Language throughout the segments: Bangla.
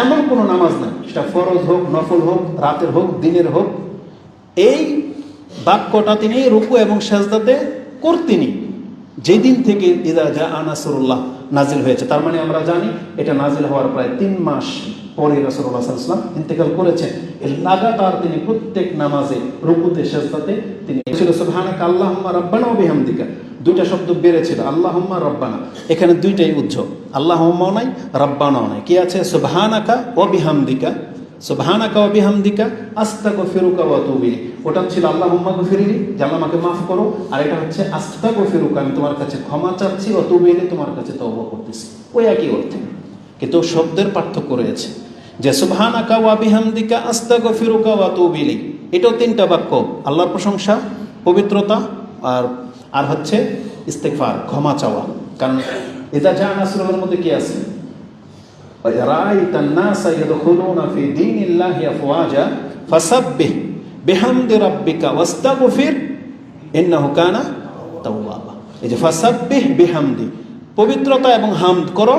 এমন কোনো নামাজ নাই। সেটা ফরজ হোক, নফল হোক, রাতের হোক, দিনের হোক। এই বাক্যটা তিনি রুকু এবং সেজদাতে করতেনি। যেদিন থেকে ইদা জা আনাসরুল্লাহ নাজিল হয়েছে, তার মানে আমরা জানি এটা নাজিল হওয়ার প্রায় তিন মাস পরে রসুল্লাহ সাল্লাম ইন্তেকাল করেছেন। এর লাগাতার তিনি প্রত্যেক নামাজে রুকুতে, সেজদাতে তিনি ছিল সুবহানাক আল্লাহুম্মা রাব্বানা বিহামদিকা। দুইটা শব্দ বেড়েছিল, আল্লাহম্মা রব্বানা। এখানে দুইটাই উজ্জ্ব আল্লাহম্মাও নাই, রব্বানাও নাই। কি আছে? সুবহানাকা ও বিহামদিকা। সুবহানাকা ও বিহামদিকা আস্তাক ফিরুকা ওয়া তুবিলি ওটা ছিল আল্লাহম্মা গফিরিলি যে আল্লাহ আমাকে মাফ করো। আর এটা হচ্ছে আস্তাক ফিরুকা আমি তোমার কাছে ক্ষমা চাচ্ছি ও তুবিলি তোমার কাছে তওবা করতেছি। ওই একই অর্থে। কিন্তু শব্দের পার্থক্য রয়েছে যে সুবহানাকা ওয়া বিহামদিকা আস্তাক ফিরুকা ওয়া তুবিলি এটাও তিনটা বাক্য। আল্লাহর প্রশংসা, পবিত্রতা আর আর হচ্ছে ইস্তেকফার ক্ষমা চাওয়া কারণ এটা যা নাসরুলের মধ্যে কি আছে রাআইতা النَّاسَ يَدْخُلُونَ فِي دِينِ اللَّهِ أَفْوَاجًا فَسَبِّحْ بِحَمْدِ رَبِّكَ وَاسْتَغْفِرْ إِنَّهُ كَانَ তাওয়াবা এই যে ফাসাব্বিহ বিহামদি পবিত্রতা এবং হামদ করো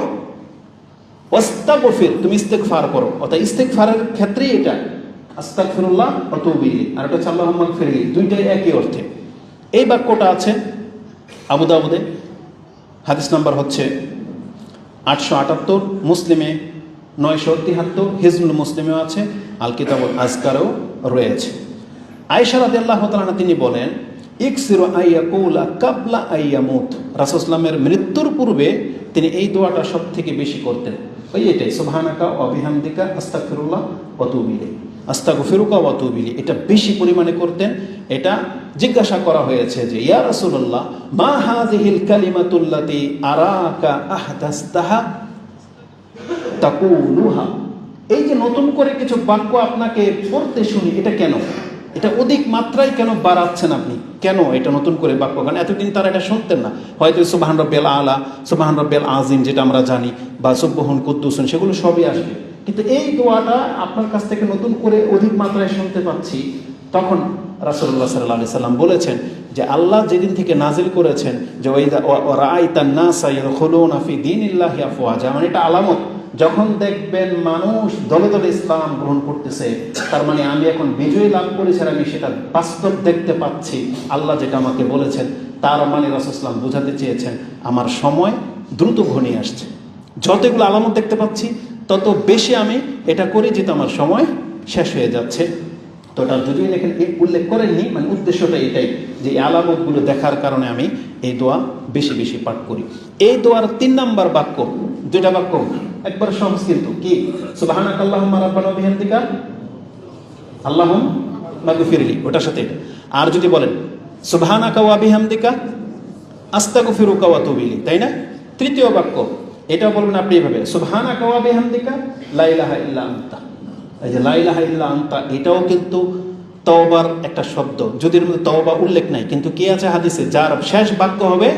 ওয়াস্তাগফির তুমি ইস্তেগফার করো অর্থাৎ ইস্তেগফারের ক্ষেত্রেই এটা আস্তাগফিরুল্লাহ ওয়া তুবু ইলাইহি আর এটা হচ্ছে আল্লাহুম্মা গফিরলি দুইটাই একই অর্থে এই বাক্যটা আছে আবু দাউদে। হাদিস নাম্বার হচ্ছে আটশো আটাত্তর, মুসলিমে নয়শো তিহাত্তর, হিজনুল মুসলিমেও আছে আল কিতাবুল আজকারও রয়েছে। আয়সা রাদি আল্লাহ তালানা তিনি বলেন, ইকসিরো আইয়া কৌলা কাবলা আইয়া মুত রাসুসলামের মৃত্যুর পূর্বে তিনি এই দোয়াটা সব থেকে বেশি করতেন। ওই এটাই, সুবহানাকা অবিহামদিকা আস্তাকফিরুল্লাহ অতুবিলে আস্তাগফিরুকা ওয়াতুবিলি এটা বেশি পরিমাণে করতেন। এটা জিজ্ঞাসা করা হয়েছে যে, ইয়া রাসূলুল্লাহ, মা হাযিহিল কালিমাতুল্লাতি আরাকা আহদাসতাহা তাকুলুহা? এই যে নতুন করে কিছু বাক্য আপনাকে পড়তে শুনি, এটা কেন? এটা অধিক মাত্রায় কেন বাড়াচ্ছেন আপনি? কেন এটা নতুন করে বাক্য? কারণ এতদিন তারা এটা শুনতেন না। হয়তো সুবাহান রব্বেল আলা, সুবাহান রব্বেল আজিম যেটা আমরা জানি, বা সুব্বহন কুদ্দুসন সেগুলো সবই আসবে। কিন্তু এই দোয়াটা আপনার কাছ থেকে নতুন করে অধিক মাত্রায় শুনতে পাচ্ছি। তখন রাসুল্লাহ সাল্লাহ সাল্লাম বলেছেন যে, আল্লাহ যেদিন থেকে নাজিল করেছেন যে মানে এটা আলামত। যখন দেখবেন মানুষ দলে দলে ইসলাম গ্রহণ করতেছে, তার মানে আমি এখন বিজয় লাভ করেছি আমি সেটা বাস্তব দেখতে পাচ্ছি। আল্লাহ যেটা আমাকে বলেছেন, তার মানে রাসুসলাম বোঝাতে চেয়েছেন, আমার সময় দ্রুত ঘনিয়ে আসছে। যতগুলো আলামত দেখতে পাচ্ছি তত বেশি আমি এটা করি যেহেতু আমার সময় শেষ হয়ে যাচ্ছে। তো ওটা যদিও এখানে উল্লেখ করেননি মানে উদ্দেশ্যটা এটাই যে আলামতগুলো দেখার কারণে আমি এই দোয়া বেশি বেশি পাঠ করি। এই দোয়ার তিন নাম্বার বাক্য, দুইটা বাক্য, একবার সহজ কিন্তু কি? সুবাহানাক আল্লাহুম্মা রাব্বানা বিহামদিকা, আল্লাহুম মাগফিরলি, ওটার সাথে এটা। আর যদি বলেন, সুবহানাকা ওয়া বিহামদিকা, আস্তাগফিরুকা ওয়া তুবিলি তাই না? তৃতীয় বাক্য এটা বলবেন আপনি এভাবে, সুবহানাকা ওয়া বিহামদিকা, লা ইলাহা ইল্লা আনতা। এই যে লা ইলাহা ইল্লা আনতা, এটাও কিন্তু তওবার একটা শব্দ। যদি তওবা উল্লেখ নাই, কিন্তু কি আছে হাদিসে? যার শেষ বাক্য হবে,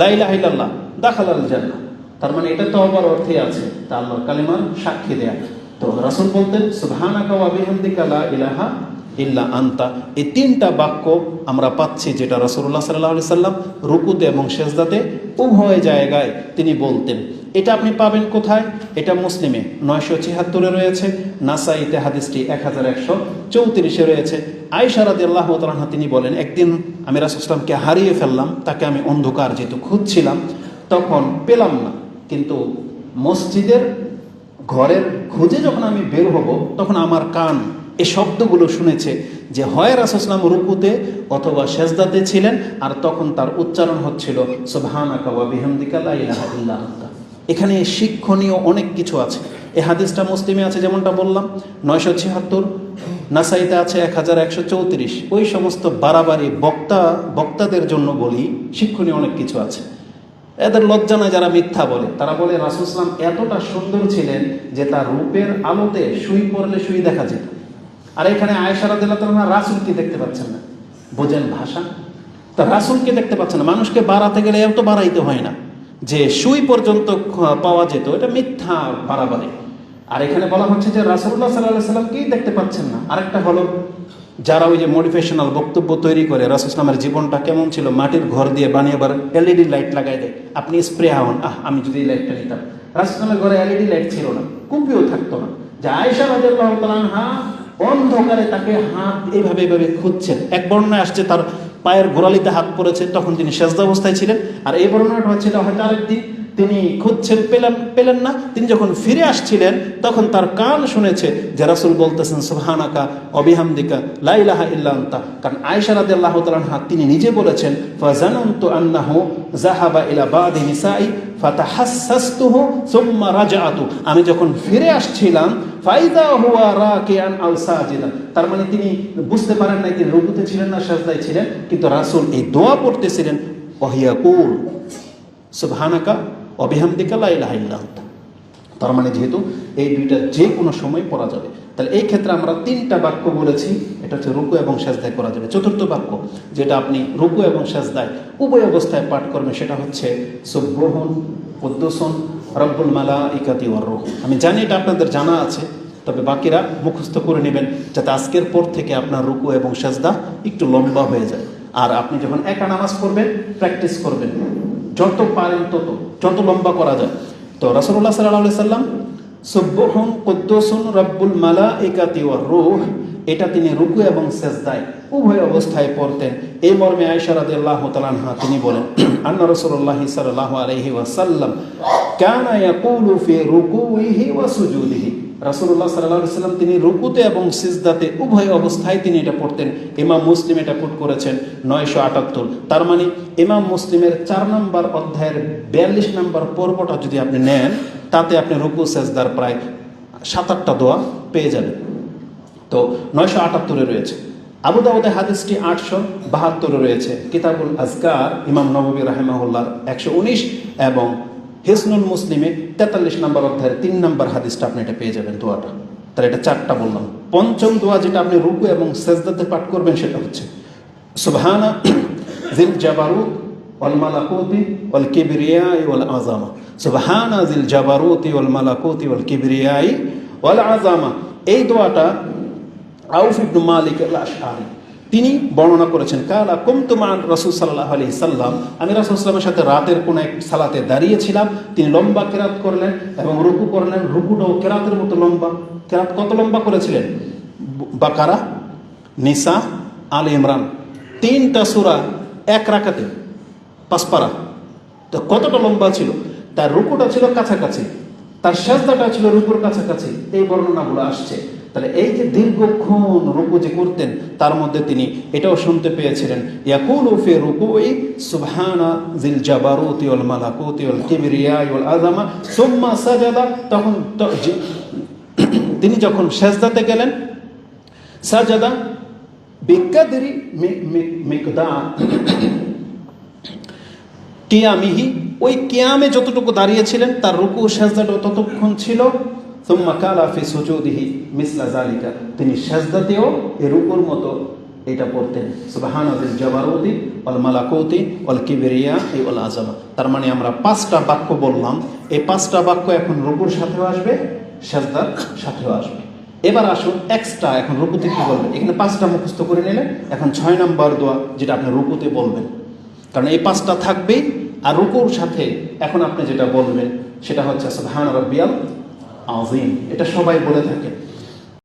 লা ইলাহা ইল্লাল্লাহ, দাখালাল জান্নাহ। তার মানে এটা তওবার অর্থে আছে, তা আল্লাহর কালিমার সাক্ষী দেয়া। তো রাসূল বলতেন, সুবহানাকা ওয়া বিহামদিকা লা ইলাহা ইল্লা আন্তা। এই তিনটা বাক্য আমরা পাচ্ছি যেটা রাসূলুল্লাহ সাল্লাল্লাহু আলাইহি সাল্লাম রুকুতে এবং সেজদাতে উভয় জায়গায় তিনি বলতেন। এটা আপনি পাবেন কোথায়? এটা মুসলিমে নয়শো ছিয়াত্তরে রয়েছে, নাসাইতে হাদিসটি এক হাজার একশো চৌত্রিশে রয়েছে। আয়সা রাদি আল্লাহ তালাহা তিনি বলেন, একদিন আমি রাসুসলামকে হারিয়ে ফেললাম, তাকে আমি অন্ধকার যেহেতু খুঁজছিলাম, তখন পেলাম না। কিন্তু মসজিদের ঘরের খুঁজে যখন আমি বের হব, তখন আমার কান এ শব্দগুলো শুনেছে যে, হয় রাসুসলাম রুকুতে অথবা সেজদাতে ছিলেন, আর তখন তার উচ্চারণ হচ্ছিল, সুবহানাকা ওয়া বিহামদিকা এখানে শিক্ষণীয় অনেক কিছু আছে। এই হাদিসটা মুসলিমে আছে যেমনটা বললাম, নয়শো ছিয়াত্তর, নাসাইতে আছে এক হাজার একশো চৌত্রিশ। ওই সমস্ত বাড়াবাড়ি বক্তা, বক্তাদের জন্য বলি শিক্ষণীয় অনেক কিছু আছে। এদের লজ্জা নয় যারা মিথ্যা বলে। তারা বলে রাসুসলাম এতটা সুন্দর ছিলেন যে তার রূপের আলোতে সুই পড়লে সুই দেখা যেত। আর এখানে আয়সারা দিল্লা তালা রাসুলকে দেখতে পাচ্ছেন না। বোঝেন ভাষা? তা রাসুলকে দেখতে পাচ্ছেন না। মানুষকে বাড়াতে গেলে এত বাড়াইতে হয় না। যে সুই পর্যন্ত পাওয়া যেত, এটা মিথ্যা বাড়াবাড়ি আর এখানে বলা হচ্ছে যে রাসুল্লাহ সাল্লাহ সাল্লামকেই দেখতে পাচ্ছেন না? আরেকটা হলো, যারা ওই যে মোটিভেশনাল বক্তব্য তৈরি করে, রাসুল ইসলামের জীবনটা কেমন ছিল, মাটির ঘর দিয়ে বানিয়ে আবার এলইডি লাইট লাগাই দেয়। আপনি স্প্রে হন, আহ, আমি যদি এই লাইটটা নিতাম। রাসুল ইসলামের ঘরে এলইডি লাইট ছিল না, কুপিও থাকতো না। যে আয়সা তাআলা আনহা অন্ধকারে তাকে হাত এইভাবে এইভাবে খুঁজছেন। এক বর্ণনায় আসছে তার পায়ের গোড়ালিতে হাত পড়েছে, তখন তিনি সেজদা অবস্থায় ছিলেন। আর এই বর্ণনাটা হচ্ছে এটা হয়তো আরেকদিন তিনি খুঁজছেন পেলেন পেলেন না। তিনি যখন ফিরে আসছিলেন, তখন তার কান শুনেছে যে রাসুল বলতেছেন, সুবহানাকা অবিহামদিকা লাইলাহা ইল্লা আনতা। কারণ আয়েশা রাদিয়াল্লাহু তাআলা আনহা তিনি নিজে বলেছেন, ফাজানানতু আন্নাহু যাহাবা ইলা বাদি নিসাই ফাতাহাসসাসতুহু সুম্মা আমি যখন ফিরে আসছিলাম, ফাইদা হুয়া রাকিআন আও সাজিদা তার মানে তিনি বুঝতে পারেন না তিনি রুকুতে ছিলেন না, সাজদায় ছিলেন। কিন্তু রাসূল এই দোয়া পড়তেছিলেন ওয়াহিয়াকুল সুবহানাকা অবিহামদিকা লা ইলাহা ইল্লা তার মানে যেহেতু এই দুইটা যে কোনো সময় পড়া যাবে। তাহলে এই ক্ষেত্রে আমরা তিনটা বাক্য বলেছি, এটা হচ্ছে রুকু এবং সাজদায় করা যাবে। চতুর্থ বাক্য, যেটা আপনি রুকু এবং সাজদায় উভয় অবস্থায় পাঠ করবেন, সেটা হচ্ছে সুব্রহন উদ্দোসন রব্বুল মালা ইকাতি ওয়ার রুহ। আমি জানি এটা আপনাদের জানা আছে, তবে বাকিরা মুখস্থ করে নেবেন যাতে আজকের পর থেকে আপনার রুকু এবং সাজদা একটু লম্বা হয়ে যায়। আর আপনি যখন একা নামাজ পড়বেন, প্র্যাকটিস করবেন। যত পারেন তত, যত লম্বা করা যায়। তো রাসুল্লাহ সাল্লাহ সাল্লাম সুব্বহন কুদ্দুসুন রব্বুল মালা একাতি ওয়ার রুহ এটা তিনি রুকু এবং সেজদায় উভয় অবস্থায় পড়তেন। এই মর্মে আয়েশা রাদিয়াল্লাহু তাআলা আনহা তিনি বলেন, আন্না রাসূলুল্লাহ সাল্লাল্লাহু আলাইহি ওয়াসাল্লাম কানা ইয়াকুলু ফি রুকুইহি ওয়া সুজুদিহি রাসূলুল্লাহ সাল্লাল্লাহু আলাইহি সাল্লাম তিনি রুকুতে এবং সিজদাতে উভয় অবস্থায় তিনি এটা পড়তেন। ইমাম মুসলিম এটা কোট করেছেন নয়শো আটাত্তর। তার মানে ইমাম মুসলিমের চার নম্বর অধ্যায়ের বিয়াল্লিশ নম্বর পর্বটা যদি আপনি নেন, তাতে আপনি রুকু, সেজদার প্রায় সাত আটটা দোয়া পেয়ে যাবেন। তো নয়শো আটাত্তরে রয়েছে। আবু দাউদে হাদিসটি আটশো বাহাত্তরে রয়েছে। কিতাবুল আজকার, ইমাম নবী রাহেমাহুল্লার একশো উনিশ এবং হিসনুল মুসলিমে তেতাল্লিশ নম্বর অধ্যায়ের তিন নম্বর হাদিসটা আপনি এটা পেয়ে যাবেন দোয়াটা। তাহলে এটা চারটা বললাম। পঞ্চম দোয়া যেটা আপনি রুকু এবং সেজদাতে পাঠ করবেন সেটা হচ্ছে, সুবহানা জিল জাবারুত ওয়াল মালাকুতি ওয়াল কিবরিয়াই ওয়াল আজামা সুবহানা জিল জাবারুতি ওয়াল মালাকুতি ওয়াল কিবরিয়াই ওয়াল আজামা এই দোয়াটা আউফ ইবনু মালিক আল আশআরি তিনি বর্ণনা করেছেন, কালা কুমতুমান রসুল সাল্লাহ আলি সাল্লাম। আমি রাসুল সাল্লামের সাথে রাতের কোনো এক সালাতে দাঁড়িয়েছিলাম। তিনি লম্বা কেরাত করলেন এবং রুকু করলেন। রুকুটাও কেরাতের মতো লম্বা। কেরাত কত লম্বা করেছিলেন? বাকারা, নিসা, আল ইমরান। তিনটা সুরা এক রাখাতে পাঁচপাড়া তো কতটা লম্বা ছিল? তার রুকুটা ছিল কাছাকাছি। তার সাজদাটা ছিল রুকুর কাছাকাছি। এই বর্ণনাগুলো আসছে। তাহলে এই যে দীর্ঘক্ষণ রুকু যে করতেন, তার মধ্যে তিনি এটাও শুনতে পেয়েছিলেন, ইয়াকুল ফি রুকুই সুবহানা জিল জাবারুতি ওয়াল মালাকুতি ওয়াল কিবরিয়া ওয়াল আযামা সুম্মা সাজাদা। তখন তিনি যখন সেজদাতে গেলেন, সাজাদা বিকাদরি মিকদার কিয়ামিহি, ওই কিয়ামে যতটুকু দাঁড়িয়েছিলেন, তার রুকু সাজদাটা ততক্ষণ ছিল। সুম্মা কালা ফি জালিকা তিনি সাজদাতেও এই রুকুর মতো এটা পড়তেন। সুবহানাজিল জাবারুদি, ওয়াল মালাকুতি, ওয়াল কিবরিয়া এই ওয়াল আজামা তার মানে আমরা পাঁচটা বাক্য বললাম। এই পাঁচটা বাক্য এখন রুকুর সাথেও আসবে, সাজদার সাথেও আসবে। এবার আসুন এক্সট্রা এখন রুকুতে কি বলবেন? এখানে পাঁচটা মুখস্থ করে নিলেন। এখন ছয় নম্বর দোয়া যেটা আপনি রুকুতে বলবেন। কারণ এই পাঁচটা থাকবেই, আর রুকুর সাথে এখন আপনি যেটা বলবেন, সেটা হচ্ছে সুবহান রাব্বিয়াল আযীম। এটা সবাই বলে থাকে।